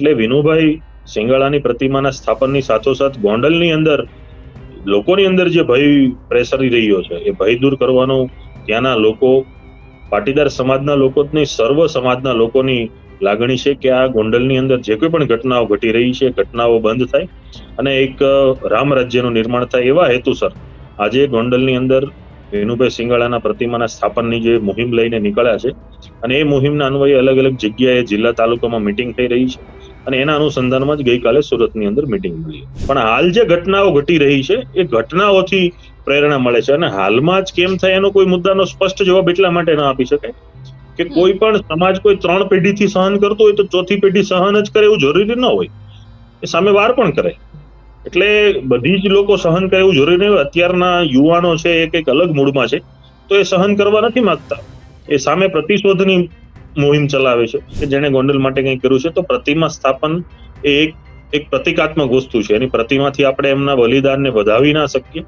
એટલે વિનુભાઈ સિંગાળાની પ્રતિમાના સ્થાપનની સાથોસાથ ગોંડલની અંદર, લોકોની અંદર જે ભય પ્રેસરી રહ્યો છે, એ ભય દૂર કરવાનો ત્યાંના લોકો, પાટીદાર સમાજના લોકોની સર્વ સમાજના લોકોની લાગણી છે કે આ ગોંડલની અંદર જે કોઈ પણ ઘટનાઓ ઘટી રહી છે, ઘટનાઓ બંધ થાય અને એક રામ રાજ્યનું નિર્માણ થાય એવા હેતુસર આજે ગોંડલની અંદર વિનુભાઈ સિંગાળાના પ્રતિમાના સ્થાપનની જે મુહિમ લઈને નીકળ્યા છે અને એ મુહિમના અન્વયે અલગ અલગ જગ્યાએ જિલ્લા તાલુકામાં મિટિંગ થઈ રહી છે. અને એના અનુસંધાનમાં જ ગઈકાલે સુરતની અંદર મિટિંગ મળી. પણ હાલ જે ઘટનાઓ ઘટી રહી છે એ ઘટનાઓથી પ્રેરણા મળે છે. અને હાલમાં જ કેમ થાય એનો કોઈ મુદ્દાનો સ્પષ્ટ જવાબ એટલા માટે ન આપી શકાય કે કોઈ પણ સમાજ કોઈ ત્રણ પેઢીથી સહન કરતો હોય તો ચોથી પેઢી સહન જ કરે એવું જરૂરી ન હોય. એ સામે વાર પણ કરે. એટલે બધી જ લોકો સહન કરે એવું જરૂરી નહીં. હોય અત્યારના યુવાનો છે એ કંઈક અલગ મૂડમાં છે. તો એ સહન કરવા નથી માંગતા. એ સામે પ્રતિશોધની મુહિમ ચલાવે છે, કે જેણે ગોંડલ માટે કંઈ કર્યું છે, તો પ્રતિમા સ્થાપન એ એક એક પ્રતિકાત્મક વસ્તુ છે. એની પ્રતિમાથી આપણે એમના બલિદાનને વધાવી ના શકીએ.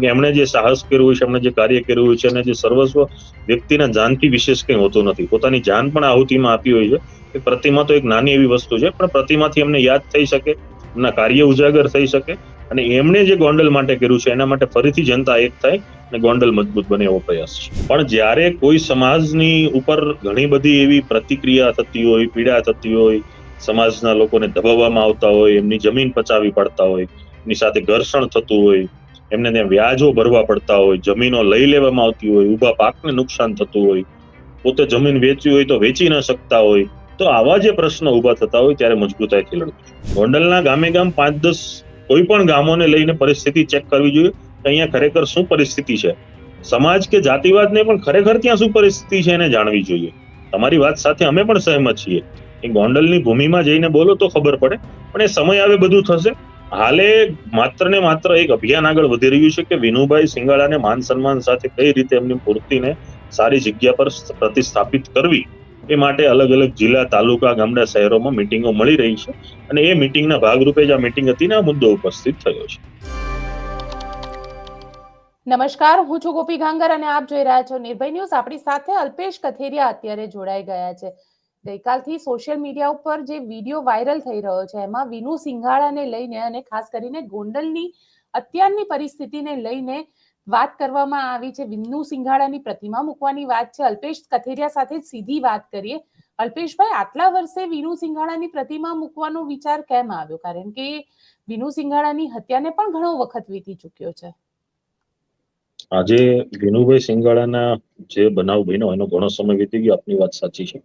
કે એમણે જે સાહસ કર્યું છે, એમણે જે કાર્ય કર્યું છે, અને જે સર્વસ્વ વ્યક્તિના જાનથી વિશેષ કંઈ હોતું નથી. પોતાની જાન પણ આહુતિમાં આપી હોય છે. એ પ્રતિમા તો એક નાની એવી વસ્તુ છે, પણ પ્રતિમાથી એમને યાદ થઈ શકે, એમના કાર્ય ઉજાગર થઈ શકે અને એમણે જે ગોંડલ માટે કર્યું છે, એના માટે ફરીથી જનતા એક થાય અને ગોંડલ મજબૂત બને એવો પ્રયાસ છે. પણ જ્યારે કોઈ સમાજની ઉપર ઘણી બધી એવી પ્રતિક્રિયા થતી હોય, પીડા થતી હોય, સમાજના લોકોને દબાવવામાં આવતા હોય, એમની જમીન પચાવી પડતા હોય, એની સાથે ઘર્ષણ થતું હોય, એમને ત્યાં વ્યાજો ભરવા પડતા હોય, જમીનો લઈ લેવામાં આવતી હોય, ઊભા પાકને નુકસાન થતું હોય, પોતે જમીન વેચવી હોય તો વેચી ન શકતા હોય, તો આવા જે પ્રશ્નો ઊભા થતા હોય ત્યારે મજબૂતાઈથી લડવું ગોંડલના ગામે ગામ પાંચ દસ કોઈ પણ ગામોને લઈને પરિસ્થિતિ ચેક કરવી જોઈએ કે અહીંયા ખરેખર શું પરિસ્થિતિ છે? સમાજ કે જાતિવાદને પણ ખરેખર ત્યાં શું પરિસ્થિતિ છે એને જાણવી જોઈએ. તમારી વાત સાથે અમે પણ સહેમત છીએ. એ ગોંડલની ભૂમિમાં જઈને બોલો તો ખબર પડે, પણ એ સમય આવે બધું થશે. હાલે માત્ર ને માત્ર એક અભિયાન આગળ વધી રહ્યું છે કે વિનુભાઈ સિંગાળાને માન સન્માન સાથે કઈ રીતે એમની મૂર્તિને સારી જગ્યા પર પ્રતિસ્થાપિત કરવી? એ માટે અલગ અલગ જિલ્લા, તાલુકા, ગામડા, શહેરોમાં મિટિંગો મળી રહી છે અને એ મિટિંગના ભાગરૂપે જ આ મિટિંગ હતી આ મુદ્દો ઉપસ્થિત થયો છે. નમસ્કાર, હું છું ગોપી ગાંગર અને આપ જોઈ રહ્યા છો નિર્ભય ન્યૂઝ. આપણી સાથે અલ્પેશ કથેરિયા અત્યારે જોડાઈ ગયા છે. ગઈકાલથી સોશિયલ મીડિયા ઉપર જે વીડિયો વાયરલ થઈ રહ્યો છે, એમાં વિનુ સિંઘાડાને લઈને અને ખાસ કરીને ગોંડલની અત્યારની પરિસ્થિતિને લઈને વાત કરવામાં આવી છે વિનુ સિંઘાડાની પ્રતિમા મૂકવાની વાત છે. અલ્પેશ કથેરિયા સાથે સીધી વાત કરીએ. અલ્પેશભાઈ, આટલા વર્ષે વિનુ સિંઘાડાની પ્રતિમા મૂકવાનો વિચાર કેમ આવ્યો? કારણ કે વિનુ સિંઘાડાની હત્યાને પણ ઘણો વખત વીતી ચૂક્યો છે. આજે વિનુભાઈ સિંઘાડાના જે બનાવ બન્યો એનો ઘણો સમય વીતી ગયો. આપની વાત સાચી છે.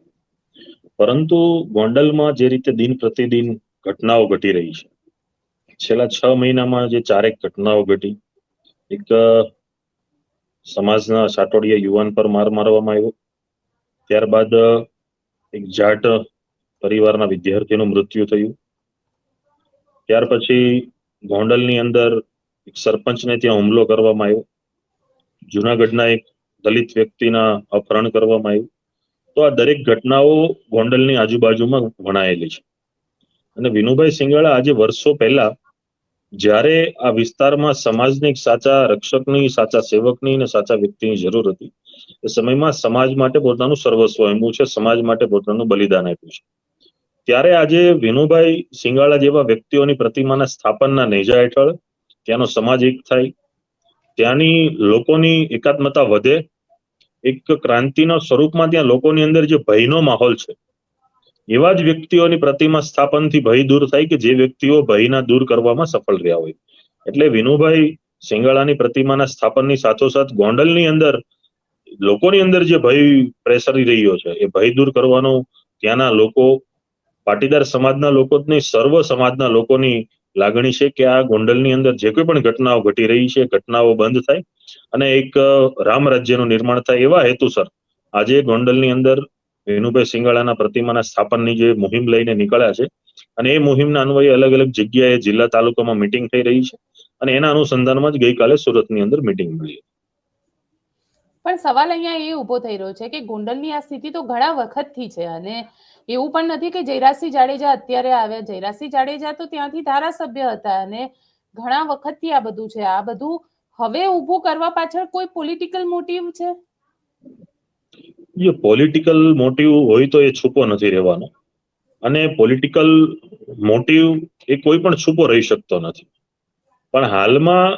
પરંતુ ગોંડલમાં જે રીતે દિન પ્રતિદિન ઘટનાઓ ઘટી રહી છે. છેલ્લા છ મહિનામાં જે ચારેક ઘટનાઓ ઘટી એક સમાજના સાટોડિયા યુવાન પર માર મારવામાં આવ્યો. ત્યારબાદ એક જાટ પરિવારના વિદ્યાર્થીનું મૃત્યુ થયું. ત્યાર પછી ગોંડલની અંદર એક સરપંચને ત્યાં હુમલો કરવામાં આવ્યો. જુનાગઢના એક દલિત વ્યક્તિના અપહરણ કરવામાં આવ્યું. તો આ દરેક ઘટનાઓ ગોંડલની આજુબાજુમાં વણાયેલી છે. અને વિનુભાઈ સિંગાળા આજે વર્ષો પહેલા જ્યારે આ વિસ્તારમાં સમાજની સાચા રક્ષકની, સાચા સેવકની અને સાચા વ્યક્તિની જરૂર હતી, એ સમયમાં સમાજ માટે પોતાનું સર્વસ્વ એમનું છે, સમાજ માટે પોતાનું બલિદાન આપ્યું છે. ત્યારે આજે વિનુભાઈ સિંગાળા જેવા વ્યક્તિઓની પ્રતિમાના સ્થાપનના નેજા હેઠળ ત્યાંનો સમાજ એક થાય, ત્યાંની લોકોની એકાત્મતા વધે, એક ક્રાંતિના સ્વરૂપમાં ત્યાં લોકોની અંદર જે ભયનો માહોલ છે એવા જ વ્યક્તિઓની પ્રતિમા સ્થાપનથી ભય દૂર થાય કે જે વ્યક્તિઓ ભયના દૂર કરવામાં સફળ રહ્યા હોય. એટલે વિનુભાઈ સિંગાળાની પ્રતિમાના સ્થાપનની સાથોસાથ ગોંડલની અંદર લોકોની અંદર જે ભય પ્રેસરી રહ્યો છે, એ ભય દૂર કરવાનો ત્યાંના લોકો, પાટીદાર સમાજના લોકો સર્વ સમાજના લોકોની લાગણી છે કે આ ગોંડલની અંદર જે કોઈ પણ ઘટનાઓ ઘટી રહી છે, ઘટનાઓ બંધ થાય અને એક રામ રાજ્યનું નિર્માણ થાય એવા હેતુસર આજે ગોંડલની અંદર વિનુભાઈ સિંગાળાના પ્રતિમાના સ્થાપનની જે મુહિમ લઈને નીકળ્યા છે અને એ મુહિમના અન્વયે અલગ અલગ જગ્યાએ જિલ્લા તાલુકામાં મિટિંગ થઈ રહી છે અને એના અનુસંધાનમાં જ ગઈકાલે સુરતની અંદર મિટિંગ મળી પણ સવાલ અહીંયા એ ઊભો થઈ રહ્યો છે કે ગોંડલની આ સ્થિતિ તો ઘણા વખતથી છે અને એવું પણ નથી કે જયરાજસિંહ જાડેજા અત્યારે આવ્યા. જયરાજસિંહ જાડેજા તો ત્યાંથી ધારાસભ્ય હતા અને ઘણા વખતથી આ બધું છે. આ બધું હવે ઊભું કરવા પાછળ કોઈ પોલિટિકલ મોટિવ છે? જે પોલિટિકલ મોટિવ હોય તો એ છુપો નથી રહેવાનો. અને પોલિટિકલ મોટિવ એ કોઈ પણ છુપો રહી શકતો નથી. પણ હાલમાં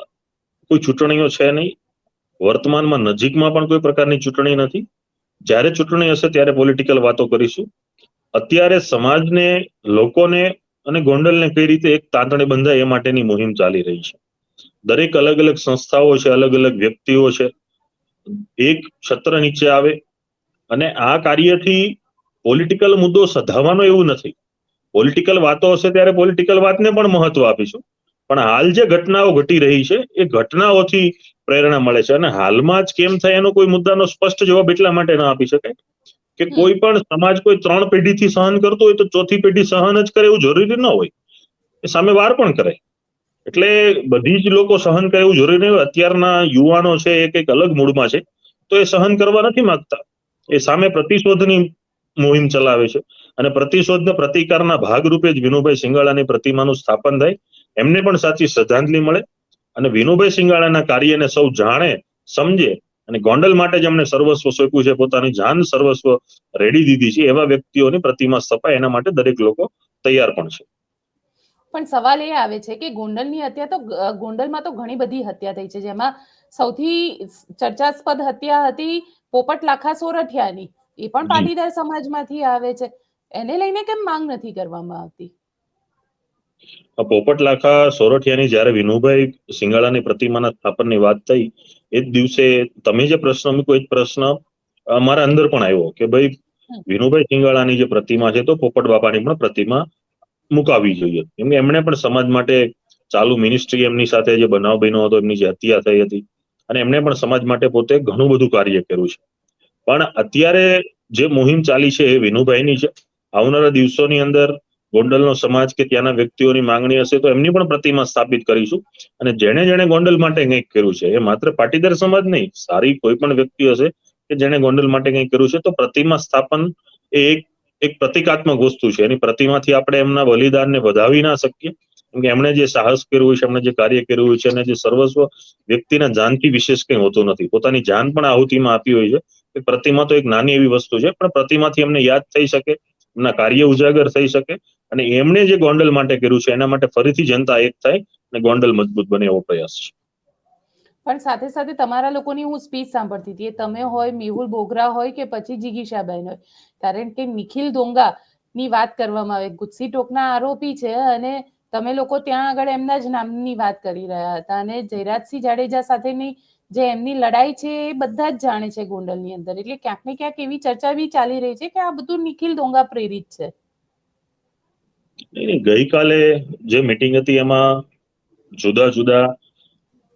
કોઈ ચૂંટણીઓ છે નહીં. વર્તમાનમાં નજીકમાં પણ કોઈ પ્રકારની ચૂંટણી નથી. જ્યારે ચૂંટણી હશે ત્યારે પોલિટિકલ વાતો કરીશું. અત્યારે સમાજને, લોકોને અને ગોંડલને કઈ રીતે એક તાંતણે બંધાય એ માટેની મુહિમ ચાલી રહી છે. દરેક અલગ અલગ સંસ્થાઓ છે, અલગ અલગ વ્યક્તિઓ છે. એક છત્ર નીચે આવે અને આ કાર્યથી પોલિટિકલ મુદ્દો સધાવવાનો એવું નથી. પોલિટિકલ વાતો હશે ત્યારે પોલિટિકલ વાતને પણ મહત્વ આપીશું. પણ હાલ જે ઘટનાઓ ઘટી રહી છે એ ઘટનાઓથી પ્રેરણા મળે છે. અને હાલમાં જ કેમ થાય એનો કોઈ મુદ્દાનો સ્પષ્ટ જવાબ એટલા માટે ન આપી શકાય કે કોઈ પણ સમાજ કોઈ ત્રણ પેઢીથી સહન કરતો હોય તો ચોથી પેઢી સહન જ કરે એવું જરૂરી ન હોય. એ સામે વાર પણ કરે. એટલે બધી જ લોકો સહન કરે એવું જરૂરી નહીં અત્યારના યુવાનો છે એ કંઈક અલગ મૂડમાં છે તો એ સહન કરવા નથી માંગતા. એ સામે પ્રતિશોધની મુહિમ ચલાવે છે. અને પ્રતિશોધને પ્રતિકારના ભાગરૂપે જ વિનુભાઈ સિંગાળાની પ્રતિમાનું સ્થાપન થાય. એમને પણ સાચી શ્રદ્ધાંજલિ મળે. અને વિનુભાઈ સિંગાળાના કાર્યને સૌ જાણે, સમજે અને ગોંડલ માટે જેમણે સર્વસ્વ સોંપ્યું છે. પોતાની જાન સર્વસ્વ રેડી દીધી છે. એવા વ્યક્તિઓની પ્રતિમા સ્થપાય. એના માટે દરેક લોકો તૈયાર પણ છે. પણ સવાલ એ આવે છે કે ગોંડલની હત્યા તો ગોંડલમાં તો ઘણી બધી હત્યા થઈ છે. જેમાં સૌથી ચર્ચાસ્પદ હત્યા હતી પોપટ લાખા સોરઠિયાની એ પણ. પાટીદાર સમાજમાંથી આવે છે એને લઈને કેમ માંગ નથી કરવામાં આવતી પોપટ લાખા સોરઠિયાની જ્યારે વિનુભાઈ સિંગાળાની પ્રતિમાના સ્થાપનની વાત થઈ એ જ દિવસે તમે જે પ્રશ્ન મૂક્યો એ જ પ્રશ્ન અમારા અંદર પણ આવ્યો કે ભાઈ. વિનુભાઈ સિંગાળાની જે પ્રતિમા છે તો પોપટ બાપાની પણ પ્રતિમા મુકાવી જોઈએ કેમ કે એમણે પણ સમાજ માટે ચાલુ મિનિસ્ટ્રી એમની સાથે જે બનાવ બન્યો હતો એમની જે હત્યા થઈ હતી અને એમણે પણ સમાજ માટે પોતે ઘણું બધું કાર્ય કર્યું છે. પણ અત્યારે જે મુહિમ ચાલી છે એ વિનુભાઈની છે. આવનારા દિવસોની અંદર ગોંડલનો સમાજ કે ત્યાંના વ્યક્તિઓની માંગણી હશે તો એમની પણ પ્રતિમા સ્થાપિત કરીશું. અને જેણે જેણે ગોંડલ માટે કંઈક કર્યું છે, એ માત્ર પાટીદાર સમાજ નહીં, સારી કોઈ પણ વ્યક્તિ હશે કે જેણે ગોંડલ માટે કંઈક કર્યું છે, તો પ્રતિમા સ્થાપન એ એક એક પ્રતિકાત્મક વસ્તુ છે. એની પ્રતિમાથી આપણે એમના બલિદાનને વધાવી ના શકીએ. કેમ એમણે જે સાહસ કર્યું હોય છે, એમણે જે કાર્ય કર્યું હોય છે, અને જે સર્વસ્વ વ્યક્તિના જાનથી વિશેષ કંઈ હોતું નથી. પોતાની જાન પણ આહુતિમાં આપી હોય છે એ પ્રતિમા તો એક નાની એવી વસ્તુ છે, પણ પ્રતિમાથી એમને યાદ થઈ શકે, એમના કાર્ય ઉજાગર થઈ શકે, અને એમણે જે ગોંડલ માટે કર્યું છે, એના માટે ફરીથી જનતા એક થાય અને ગોંડલ મજબૂત બને એવો પ્રયાસ છે. પણ સાથે સાથે તમારા લોકોની હું સ્પીચ સાંભળતી હતી, એ તમે હોય, મેહુલ બોગરા હોય કે પછી જિગીશાબેન હોય. કારણ કે નિખિલ દોંગા ની વાત કરવામાં આવે ગુસ્સી ટોકના આરોપી છે અને તમે લોકો ત્યાં આગળ એમના જ નામની વાત કરી રહ્યા હતા અને જયરાજસિંહ જાડેજા સાથેની જે એમની લડાઈ છે એ બધા જ જાણે છે ગોંડલની અંદર. એટલે ક્યાંક ને ક્યાંક એવી ચર્ચા બી ચાલી રહી છે કે આ બધું નિખિલ ડોંગા પ્રેરિત છે. નહીં ગઈકાલે જે મિટિંગ હતી એમાં જુદા જુદા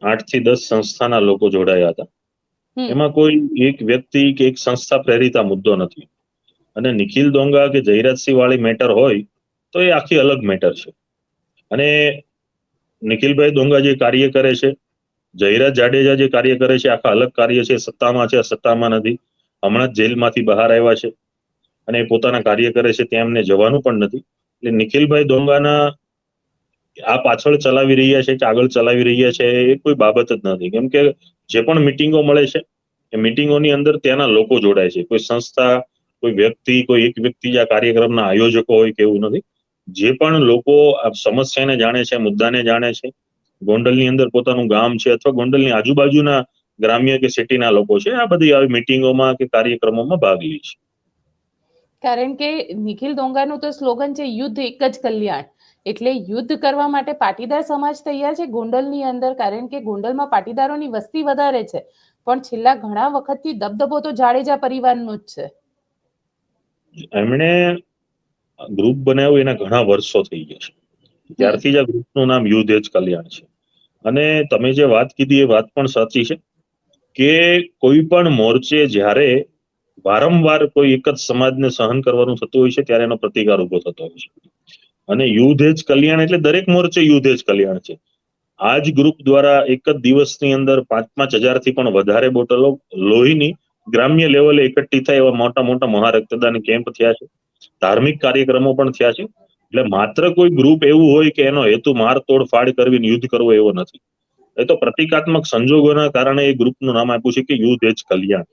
આઠથી દસ સંસ્થાના લોકો જોડાયા હતા. એમાં કોઈ એક વ્યક્તિ કે એક સંસ્થા પ્રેરિત આ મુદ્દો નથી. અને નિખિલ દોંગા કે જયરાજસિંહ વાળી મેટર હોય તો એ આખી અલગ મેટર છે. અને નિખિલભાઈ દોંગા જે કાર્ય કરે છે, જયરાજ જાડેજા જે કાર્ય કરે છે, આખા અલગ કાર્ય છે, સત્તામાં છે સત્તામાં નથી. હમણાં જેલમાંથી બહાર આવ્યા છે અને પોતાના કાર્ય કરે છે, ત્યાં એમને જવાનું પણ નથી. એટલે નિખિલભાઈ દોંગાના આ પાછળ ચલાવી રહ્યા છે કે આગળ ચલાવી રહ્યા છે, એ કોઈ બાબત જ નથી. કેમ કે જે પણ મિટિંગો મળે છે, એ મિટિંગોની અંદર ત્યાંના લોકો જોડાય છે. કોઈ સંસ્થા, કોઈ વ્યક્તિ, કોઈ એક વ્યક્તિ જે આ કાર્યક્રમના આયોજકો હોય કે એવું નથી. જે પણ લોકો આ સમસ્યાને જાણે છે મુદ્દાને જાણે છે ગોંડલની અંદર પોતાનું ગામ છે અથવા ગોંડલની આજુબાજુના ગ્રામ્ય કે સિટીના લોકો છે આ બધી આવી મિટિંગોમાં કે કાર્યક્રમોમાં ભાગ લે છે. કારણ કે નિખિલ ડોંગાનું તો સ્લોગન છે યુદ્ધ એક જ કલ્યાણ. એટલે યુદ્ધ કરવા માટે પાટીદાર સમાજ તૈયાર છે ગોંડલની અંદર કારણ કે ગોંડલમાં પાટીદારોની વસ્તી વધારે છે. પણ છેલ્લા ઘણા વખતથી દબદબો તો જાડેજા પરિવારનો જ છે. એમણે ગ્રુપ બનાવ્યું એના ઘણા વર્ષો થઈ ગયા છે. ત્યારથી જ આ ગ્રુપનું નામ યુદ્ધ એજ કલ્યાણ છે. અને તમે જે વાત કીધી એ વાત પણ સાચી છે કે કોઈ પણ મોરચે જ્યારે વારંવાર કોઈ એક જ સમાજને સહન કરવાનું થતું હોય છે, ત્યારે એનો પ્રતિકાર ઊભો થતો હોય છે. અને યુદ્ધ એજ કલ્યાણ એટલે દરેક મોરચે યુદ્ધ એજ કલ્યાણ છે. આ જ ગ્રુપ દ્વારા એક જ દિવસની અંદર પાંચ પાંચ હજારથી પણ વધારે બોટલો લોહીની ગ્રામ્ય લેવલે એકઠી થાય એવા મોટા મોટા મહારક્તદાન કેમ્પ થયા છે. ધાર્મિક કાર્યક્રમો પણ થયા છે. એટલે માત્ર કોઈ ગ્રુપ એવું હોય કે એનો હેતુ માર તોડ ફાડ કરવી યુદ્ધ કરવો એવો નથી. એ તો પ્રતિકાત્મક સંજોગોના કારણે એ ગ્રુપનું નામ આપ્યું છે કે યુદ્ધ એ જ કલ્યાણ.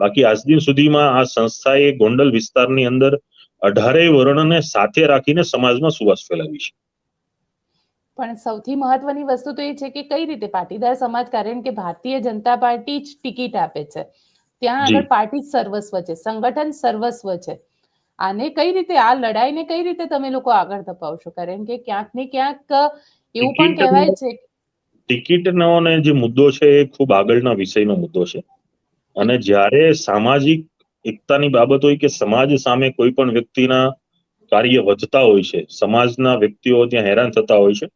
બાકી આજ દિન સુધીમાં આ સંસ્થાએ ગોંડલ વિસ્તારની અંદર અઢારેય વર્ણને સાથે રાખીને સમાજમાં સુવાસ ફેલાવી છે. પણ સૌથી મહત્વની વસ્તુ તો એ છે કે કઈ રીતે પાટીદાર સમાજ કારણ કે ભારતીય જનતા પાર્ટી જ ટિકિટ આપે છે. ત્યાં આગળ પાર્ટી જ સર્વસ્વ છે સંગઠન સર્વસ્વ છે. આને કઈ રીતે આ લડાઈને કઈ રીતે તમે લોકો આગળ ધપાવશો? કારણ કે ક્યાંક ને ક્યાંક એવું પણ કહેવાય છે ટિકિટનો ને જે મુદ્દો છે એ ખૂબ આગળના વિષયનો મુદ્દો છે. અને જ્યારે સામાજિક એકતાની બાબત હોય કે સમાજ સામે કોઈ પણ વ્યક્તિના કાર્ય વધતા હોય છે સમાજના વ્યક્તિઓ ત્યાં હેરાન થતા હોય છે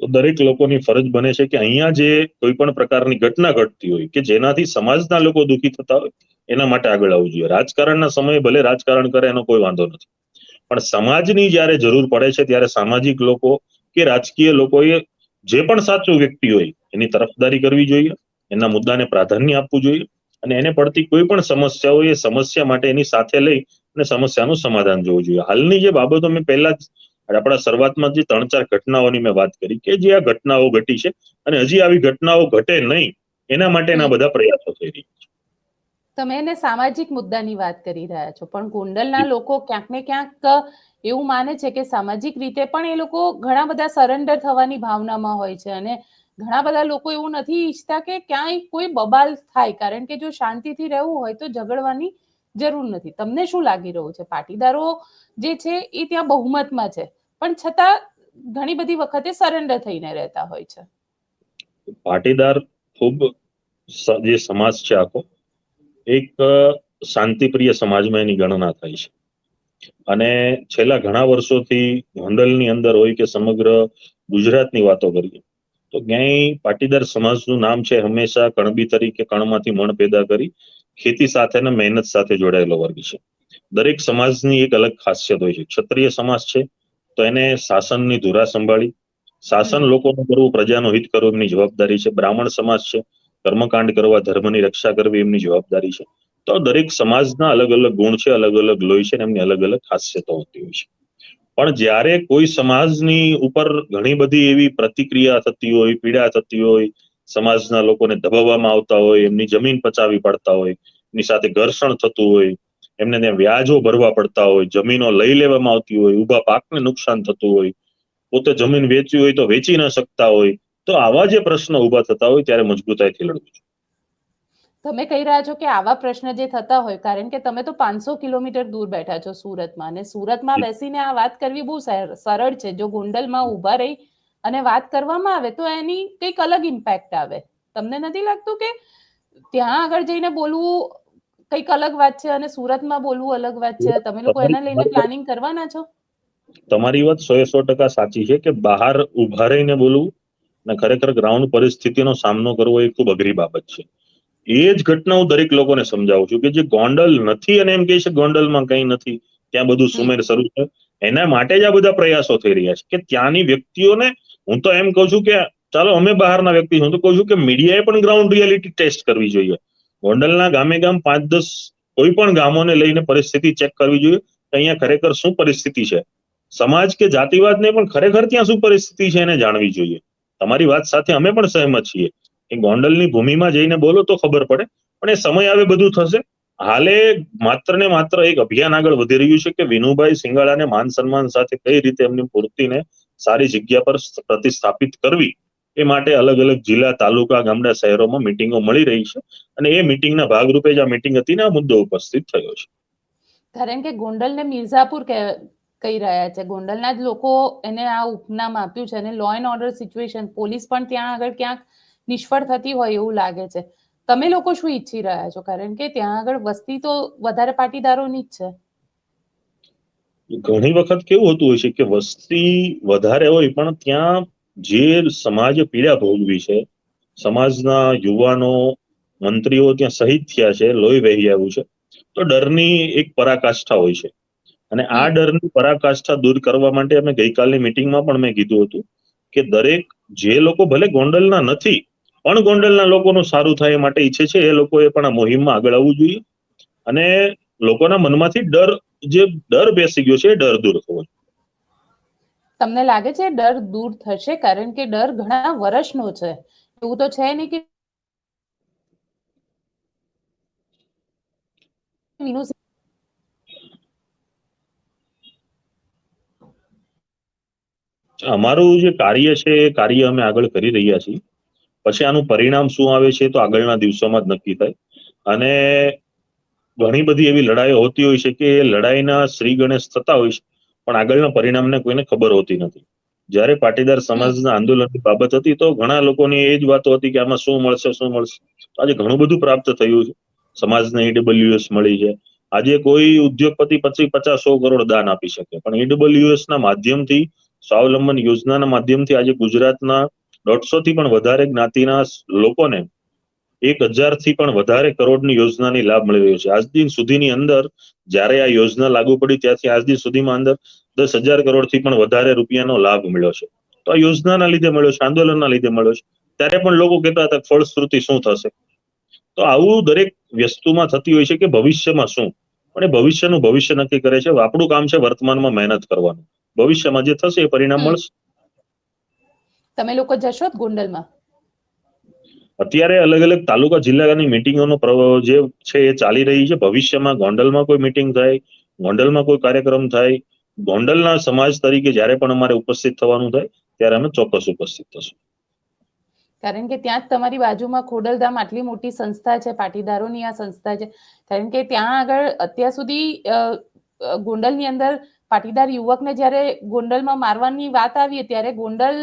દરેક લોકોની ફરજ બને છે કે અહીંયા જે કોઈ પણ પ્રકારની ઘટના ઘટતી હોય કે જેનાથી સમાજના લોકો દુઃખી થતા હોય, એના માટે આગળ આવવું જોઈએ. રાજકારણના સમયે ભલે રાજકારણ કરે એનો કોઈ વાંધો નથી. પણ સમાજની જ્યારે જરૂર પડે છે ત્યારે સામાજિક લોકો કે રાજકીય લોકોએ જે પણ સાચો વ્યક્તિ હોય એની તરફદારી કરવી જોઈએ, એના મુદ્દાને પ્રાધાન્ય આપવું જોઈએ અને એને પડતી કોઈ પણ સમસ્યા હોય એ સમસ્યા માટે એની સાથે લઈ અને સમસ્યાનું સમાધાન જોવું જોઈએ. હાલની જે બાબતો મેં પહેલા જ આપણા શરૂઆતમાં જે ત્રણ ચાર ઘટનાઓની મેં વાત કરી કે જે આ ઘટનાઓ ઘટી છે અને હજી આવી ઘટનાઓ ઘટે નહીં એના માટેના બધા પ્રયાસો થઈ રહ્યા છે. તમે એને સામાજિક મુદ્દાની વાત કરી રહ્યા છો પણ ગોંડલના લોકો ક્યાંક ને ક્યાંક એવું માને છે કે સામાજિક રીતે પણ એ લોકો ઘણા બધા સરેન્ડર થવાની ભાવનામાં હોય છે અને ઘણા બધા લોકો એવું નથી ઈચ્છતા કે ક્યાંય કોઈ બબાલ થાય કારણ કે જો શાંતિથી રહેવું હોય તો ઝઘડવાની જરૂર નથી. તમને શું લાગી રહ્યું છે? પાટીદારો જે છે એ ત્યાં બહુમતમાં છે. પણ છતાં ઘણી બધી વખતે સરેન્ડર થઈને રહેતા હોય છે. પાટીદાર ખૂબ જે સમાજ છે આખો, એક શાંતિપ્રિય સમાજમાં એની ગણના થાય છે. અને છેલ્લા ઘણા વર્ષોથી ગોંડલની અંદર હોય કે સમગ્ર ગુજરાતની વાતો કરીએ, તો ક્યાંય પાટીદાર સમાજનું નામ છે હંમેશા કણબી તરીકે કણમાંથી મણ પેદા કરી ખેતી સાથે અને મહેનત સાથે જોડાયેલો વર્ગ છે. દરેક સમાજની એક અલગ ખાસિયત હોય છે. ક્ષત્રિય સમાજ છે તો એને શાસનની ધુરા સંભાળી. શાસન લોકોનું કરવું પ્રજાનું હિત કરવું એમની જવાબદારી છે. બ્રાહ્મણ સમાજ છે. કર્મકાંડ કરવા ધર્મની રક્ષા કરવી એમની જવાબદારી છે. તો દરેક સમાજના અલગ અલગ ગુણ છે અલગ અલગ લોહી છે એમની અલગ અલગ ખાસિયતો હોતી હોય છે. પણ જ્યારે કોઈ સમાજની ઉપર ઘણી બધી એવી પ્રતિક્રિયા થતી હોય પીડા થતી હોય સમાજના લોકોને દબાવવામાં આવતા હોય એમની જમીન પચાવી પડતા હોય એની સાથે ઘર્ષણ થતું હોય એમને ત્યાં વ્યાજો ભરવા પડતા હોય જમીનો લઈ લેવામાં આવતી હોય ઊભા પાકને નુકસાન થતું હોય પોતે જમીન વેચવી હોય તો વેચી ન શકતા હોય તો આવા જે પ્રશ્નો ઊભા થતા હોય ત્યારે મજબૂતાઈથી લડવું જોઈએ. તમે કહી રહ્યા છો કે આવા પ્રશ્ન જે થતા હોય કારણ કે તમે તો પાંચસો કિલોમીટર દૂર બેઠા છો સુરતમાં અને સુરતમાં બેસીને આ વાત કરવી બહુ સર- સરળ છે. જો ગોંડલમાં ઊભા રહી અને વાત કરવામાં આવે તો એની કંઈક અલગ ઇમ્પેક્ટ આવે. તમને નથી લાગતું કે ત્યાં આગળ જઈને બોલવું કંઈક અલગ વાત છે અને સુરતમાં બોલવું અલગ વાત છે. તમે લોકો એના લઈને પ્લાનિંગ કરવાના છો? તમારી વાત સો સો ટકા સાચી છે કે બહાર ઊભા રહીને બોલવું અને ખરેખર ગ્રાઉન્ડ પરિસ્થિતિનો સામનો કરવો એ ખૂબ અઘરી બાબત છે. એ જ ઘટના હું દરેક લોકોને સમજાવું છું કે જે ગોંડલ નથી અને એમ કહે છે ગોંડલમાં કંઈ નથી ત્યાં બધું સુમેર શરૂ છે. એના માટે જ આ બધા પ્રયાસો થઈ રહ્યા છે કે ત્યાંની વ્યક્તિઓને હું તો એમ કહું છું કે ચાલો અમે બહારના વ્યક્તિ હું તો કહું છું કે મીડિયાએ પણ ગ્રાઉન્ડ રિયાલિટી ટેસ્ટ કરવી જોઈએ. ગોંડલના ગામે ગામ પાંચ દસ કોઈ પણ ગામોને લઈને પરિસ્થિતિ ચેક કરવી જોઈએ કે અહીંયા ખરેખર શું પરિસ્થિતિ છે? સમાજ કે જાતિવાદને પણ ખરેખર ત્યાં શું પરિસ્થિતિ છે એને જાણવી જોઈએ. તમારી વાત સાથે અમે પણ સહેમત છીએ. એ ગોંડલની ભૂમિમાં જઈને બોલો તો ખબર પડે, પણ એ સમય આવે બધું થશે. હાલે માત્ર ને માત્ર એક અભિયાન આગળ વધી રહ્યું છે કે વિનુભાઈ સિંગાળાને માન સન્માન સાથે કઈ રીતે એમની મૂર્તિને સારી જગ્યા પર પ્રતિસ્થાપિત કરવી? એ માટે અલગ અલગ જિલ્લા તાલુકા ગામડા શહેરોમાં મિટિંગો મળી રહી છે. અને એ મિટિંગના ભાગરૂપે જ આ મિટિંગ હતી ને આ મુદ્દો ઉપસ્થિત થયો છે. કારણ કે ગોંડલને મિર્ઝાપુર કહી રહ્યા છે. ગોંડલના જ લોકો એને આ ઉપનામ આપ્યું છે અને law and order situation police પણ ત્યાં આગળ ક્યાંક નિષ્ફળ થતી હોય એવું લાગે છે. તમે લોકો શું ઈચ્છી રહ્યા છો? કારણ કે ત્યાં આગળ વસ્તી તો વધારે પાટીદારોની જ છે. ઘણી વખત કેવું હોતું હોય છે કે વસ્તી વધારે હોય પણ ત્યાં જે સમાજે પીડા ભોગવી છે સમાજના યુવાનો મંત્રીઓ ત્યાં શહીદ થયા છે લોહી વહી આવ્યું છે તો ડરની એક પરાકાષ્ઠા હોય છે. અને આ ડરની પરાકાષ્ઠા દૂર કરવા માટે અમે ગઈકાલની મિટિંગમાં પણ મેં કીધું હતું કે દરેક જે લોકો ભલે ગોંડલના નથી પણ ગોંડલના લોકોનું સારું થાય એ માટે ઈચ્છે છે એ લોકોએ પણ આ મુહિમમાં આગળ આવવું જોઈએ. અને લોકોના મનમાંથી ડર જે ડર બેસી ગયો છે એ ડર દૂર થવો જોઈએ. તમને લાગે છે ડર દૂર થશે? કારણ કે ડર ઘણા વર્ષનો છે. એવું તો છે નહીં કે અમારું જે કાર્ય છે, એ કાર્ય અમે આગળ કરી રહ્યા છીએ. પછી આનું પરિણામ શું આવે છે તો આગળના દિવસોમાં જ નક્કી થાય. અને ઘણી બધી એવી લડાઈઓ હોતી હોય છે કે લડાઈના શ્રી ગણેશ થતા હોય છે. પણ આગળના પરિણામને કોઈને ખબર હોતી નથી. જ્યારે પાટીદાર સમાજના આંદોલનની બાબત હતી તો ઘણા લોકોની એ જ વાતો હતી કે આમાં શું મળશે શું મળશે. આજે ઘણું બધું પ્રાપ્ત થયું છે. સમાજને ઈડબ્લ્યુએસ મળી છે. આજે કોઈ ઉદ્યોગપતિ પછી પચાસ સો કરોડ દાન આપી શકે. પણ ઈડબ્લ્યુએસ ના માધ્યમથી, સ્વાવલંબન યોજનાના માધ્યમથી આજે ગુજરાતના દોઢસો થી પણ વધારે જ્ઞાતિના લોકોને એક હજારથી પણ વધારે કરોડની યોજનાની લાભ મળી રહ્યો છે. આજ દિન સુધીની અંદર જ્યારે આ યોજના લાગુ પડી ત્યારથી આજ દિન સુધીમાં અંદર દસ હજાર કરોડથી પણ વધારે રૂપિયાનો લાભ મળ્યો છે. તો આ યોજનાના લીધે મળ્યો છે આંદોલનના લીધે મળ્યો છે. ત્યારે પણ લોકો કહેતા હતા ફળશ્રુતિ શું થશે? તો આવું દરેક વસ્તુમાં થતી હોય છે કે ભવિષ્યમાં શું? પણ એ ભવિષ્યનું ભવિષ્ય નક્કી કરે છે. આપણું કામ છે વર્તમાનમાં મહેનત કરવાનું. ભવિષ્યમાં જે થશે એ પરિણામ મળશે. તમે લોકો જશો ગોંડલમાં? અત્યારે અલગ અલગ તાલુકા જિલ્લાની મિટિંગોનો જે છે એ ચાલી રહી છે. ભવિષ્યમાં ગોંડલમાં કોઈ મિટિંગ થાય, ગોંડલમાં કોઈ કાર્યક્રમ થાય, ગોંડલના સમાજ તરીકે જ્યારે પણ અમારે ઉપસ્થિત થવાનું થાય, ત્યારે અમે ચોક્કસ ઉપસ્થિત થશું. કારણ કે ત્યાં જ તમારી બાજુમાં ખોડલધામ આટલી મોટી સંસ્થા છે, પાટીદારોની આ સંસ્થા છે. કારણ કે ત્યાં આગળ અત્યાર સુધી ગોંડલની અંદર પાટીદાર યુવકને જ્યારે ગોંડલમાં મારવાની વાત આવી, ત્યારે ગોંડલ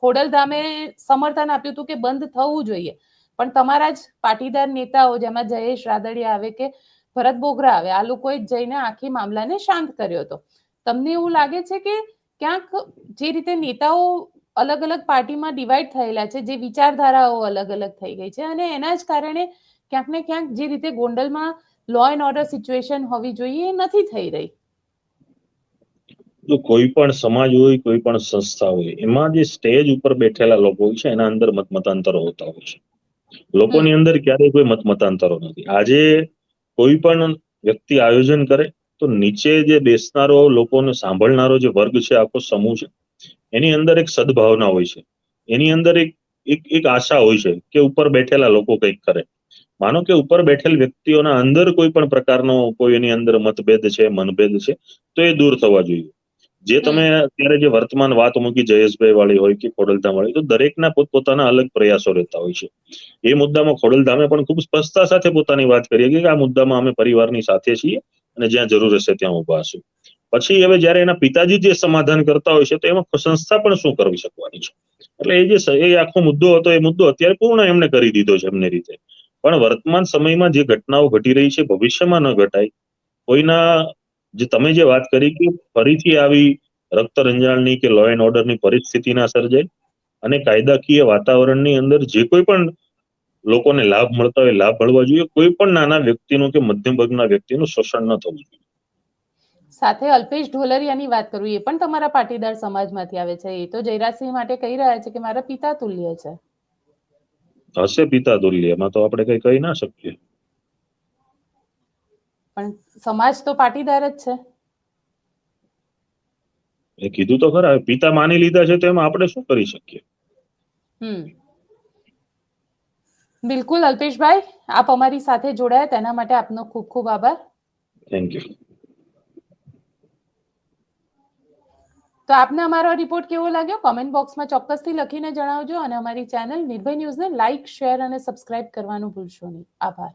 ખોડલધામે સમર્થન આપ્યું હતું કે બંધ થવું જોઈએ. પણ તમારા જ પાટીદાર નેતાઓ જેમાં જયેશ રાદડિયા આવે કે ભરત બોગરા આવે, આ લોકોએ જઈને આખી મામલાને શાંત કર્યો હતો. તમને એવું લાગે છે કે ક્યાંક જે રીતે નેતાઓ અલગ અલગ પાર્ટીમાં ડિવાઈડ થયેલા છે, જે વિચારધારાઓ અલગ અલગ થઈ ગઈ છે અને એના જ કારણે ક્યાંક ને ક્યાંક જે રીતે ગોંડલમાં લો એન્ડ ઓર્ડર સિચ્યુએશન હોવી જોઈએ એ નથી થઈ રહી. જો કોઈ પણ સમાજ હોય, કોઈ પણ સંસ્થા હોય, એમાં જે સ્ટેજ ઉપર બેઠેલા લોકો હોય છે, એના અંદર મત મતાંતરો હોતા હોય છે. લોકોની અંદર ક્યારેય કોઈ મત મતાંતરો નથી. આજે કોઈ પણ વ્યક્તિ આયોજન કરે, તો નીચે જે બેસનારો, લોકોને સાંભળનારો જે વર્ગ છે, આખો સમૂહ છે, એની અંદર એક સદભાવના હોય છે. એની અંદર એક એક એક આશા હોય છે કે ઉપર બેઠેલા લોકો કંઈક કરે. માનો કે ઉપર બેઠેલ વ્યક્તિઓના અંદર કોઈ પણ પ્રકારનો કોઈ એની અંદર મતભેદ છે, મનભેદ છે, તો એ દૂર થવા જોઈએ. જે તમે અત્યારે જે વર્તમાન વાત મૂકી જયેશભાઈ વાળી હોય કે ખોડલધામ વાળી તો દરેકના પોતપોતાના અલગ પ્રયાસો રહેતા હોય છે. એ મુદ્દામાં ખોડલધામે પણ ખૂબ સ્પષ્ટતા સાથે પોતાની વાત કરી કે આ મુદ્દામાં અમે પરિવારની સાથે છીએ અને જ્યાં જરૂર હશે ત્યાં ઊભા છું પછી હવે જ્યારે એના પિતાજી જે સમાધાન કરતા હોય છે તો એમાં સંસ્થા પણ શું કરવી શકવાની છે? એટલે એ જે એ આખો મુદ્દો હતો એ મુદ્દો અત્યારે પૂર્ણ એમણે કરી દીધો છે એમને રીતે. પણ વર્તમાન સમયમાં જે ઘટનાઓ ઘટી રહી છે ભવિષ્યમાં ન ઘટાય કોઈના જે તમે જે વાત કરી કે ફરીથી આવી રક્ત રંજાણની કે લો એન્ડ ઓર્ડરની પરિસ્થિતિ ના સર્જાય અને કાયદાકીય વાતાવરણની અંદર જે કોઈ પણ લોકોને લાભ મળતા હોય લાભ મળવા જોઈએ કોઈ પણ નાના વ્યક્તિનું કે મધ્યમ વર્ગના વ્યક્તિનું શોષણ ન થવું જોઈએ. સાથે અલ્પેશ ઢોલરિયાની વાત કરું એ પણ તમારા પાટીદાર સમાજમાંથી આવે છે. એ તો જયરાજસિંહ માટે કહી રહ્યા છે કે મારા પિતા તુલ્ય છે. હશે પિતા તુલ્ય એમાં તો આપણે કઈ કહી ના શકીએ. પણ સમાજ તો પાટીદાર જ છે. એ કીધું તો ખરા પિતા માની લીધા છે તો એમાં આપણે શું કરી શકીએ? હમ. બિલકુલ અલ્પેશભાઈ આપ અમારી સાથે જોડાયા તેના માટે આપનો ખૂબ ખૂબ આભાર. થેન્ક યુ તો આપને અમારો રિપોર્ટ કેવો લાગ્યો? કોમેન્ટ બોક્સમાં ચોક્કસથી લખીને જણાવજો અને અમારી ચેનલ નિર્ભય ન્યૂઝને લાઇક શેર અને સબસ્ક્રાઇબ કરવાનું ભૂલશો નહીં. આભાર.